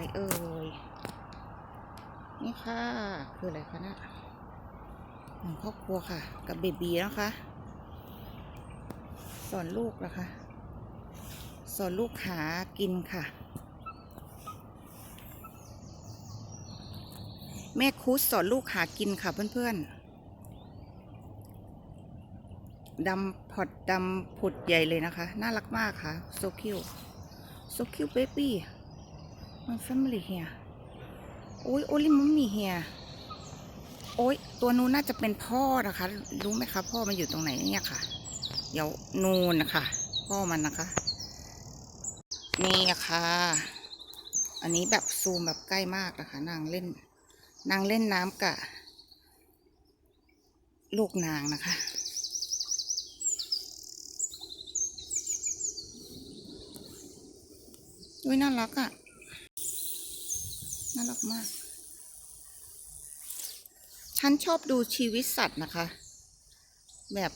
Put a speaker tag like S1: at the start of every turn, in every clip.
S1: อะไรเอ่ย นี่ค่ะ คืออะไรคะนะของครอบครัวค่ะ กับเบบีนะคะ สอนลูกนะคะ สอนลูกหากินค่ะ แม่คุดสอนลูกหากินค่ะเพื่อนๆดำพอดดำผุดใหญ่เลยนะคะ น่ารักมากค่ะ so cute so cute baby my family here โอ้ย only mommy here โอ้ยตัวนู้นน่าจะเป็นพ่อนะคะ รู้ไหมคะพ่อมันอยู่ตรงไหนเนี่ยค่ะ เดี๋ยวนูนนะคะพ่อมันนะคะ นี่อะค่ะอันนี้แบบซูมแบบใกล้มากนะคะนางเล่น นางเล่นน้ำกับลูกนางนะคะอุ้ยน่ารักอะ่ะ น่ารักมาก ฉันชอบดูชีวิตสัตว์นะคะ แบบ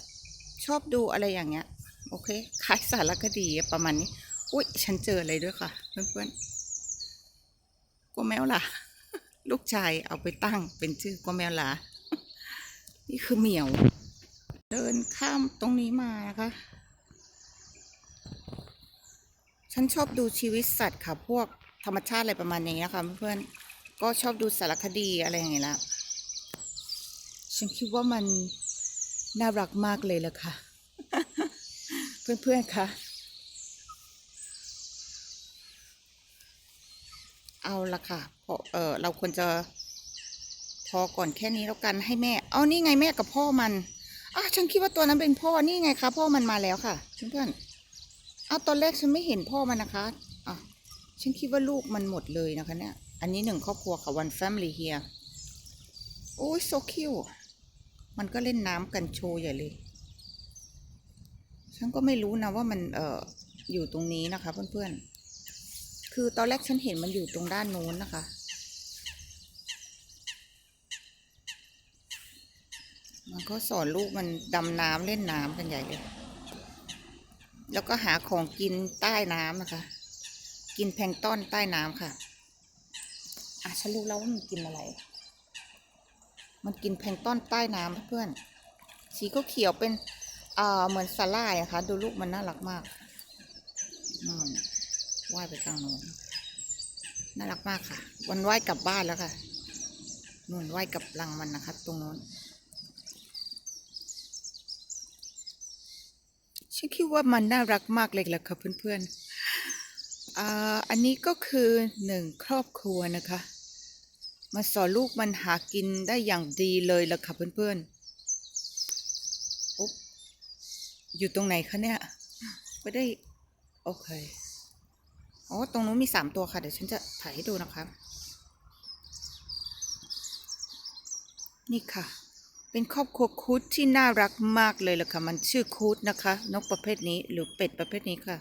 S1: ชอบดูอะไรอย่างเงี้ย โอเคคล้ายสารคดีประมาณนี้ อุ้ยฉันเจออะไรด้วยค่ะ เพื่อนๆกัวแมวล่ะ ลูกชายเอาไปตั้งเป็นชื่อกัวแมวล่ะ นี่คือเหมียว เดินข้ามตรงนี้มานะคะฉันชอบดูชีวิตสัตว์ค่ะ พวก ธรรมชาติอะไรประมาณนี้นะคะเพื่อนๆก็ชอบดูสารคดีอะไรอย่างเงี้ยละฉันคิดว่ามันน่ารักมากเลยล่ะค่ะ เพื่อนๆค่ะเอาละค่ะพอเออเราควรจะพอก่อนแค่นี้แล้วกันให้แม่ เอานี่ไงแม่กับพ่อมันอะฉันคิดว่าตัวนั้นเป็นพ่อนี่ไงคะพ่อมันมาแล้วค่ะเพื่อนๆอ้าวตอนแรกฉันไม่เห็นพ่อมันนะคะ ฉันคิดว่าลูกมันหมดเลยนะคะเนี่ย อันนี้หนึ่งครอบครัวค่ะ one family here โอ้ย so cute มันก็เล่นน้ำกันโชว์ใหญ่เลย ฉันก็ไม่รู้นะว่ามันเอ่ออยู่ตรงนี้นะคะเพื่อนๆ คือตอนแรกฉันเห็นมันอยู่ตรงด้านโน้นนะคะ มันก็สอนลูกมันดำน้ำเล่นน้ำกันใหญ่เลย แล้วก็หาของกินใต้น้ำนะคะ กินแพลงต้อนใต้น้ำค่ะ อะฉันรู้แล้วว่ามันกินอะไร มันกินแพลงต้อนใต้น้ำเพื่อน สีก็เขียวเป็นอ่าเหมือนสาล่ายอะคะดูลูกมันน่ารักมากนั่นว่ายไปทางโน้นน่ารักมากค่ะ วันว่ายกลับบ้านแล้วค่ะนู่นว่ายกับรังมันนะคะตรงโน้นฉันคิดว่ามันน่ารักมากเลยแหละค่ะเพื่อนๆ อันนี้ก็คือหนึ่งครอบครัวนะคะ มาสอนลูกมันหากินได้อย่างดีเลยล่ะค่ะเพื่อนๆอุ๊บอยู่ตรงไหนคะเนี่ยไม่ได้ โอเคอ๋อตรงนู้นมีสามตัวค่ะ เดี๋ยวฉันจะถ่ายให้ดูนะคะ นี่ค่ะ เป็นครอบครัวคูดที่น่ารักมากเลยล่ะค่ะ มันชื่อคูดนะคะ นกประเภทนี้หรือเป็ดประเภทนี้ค่ะ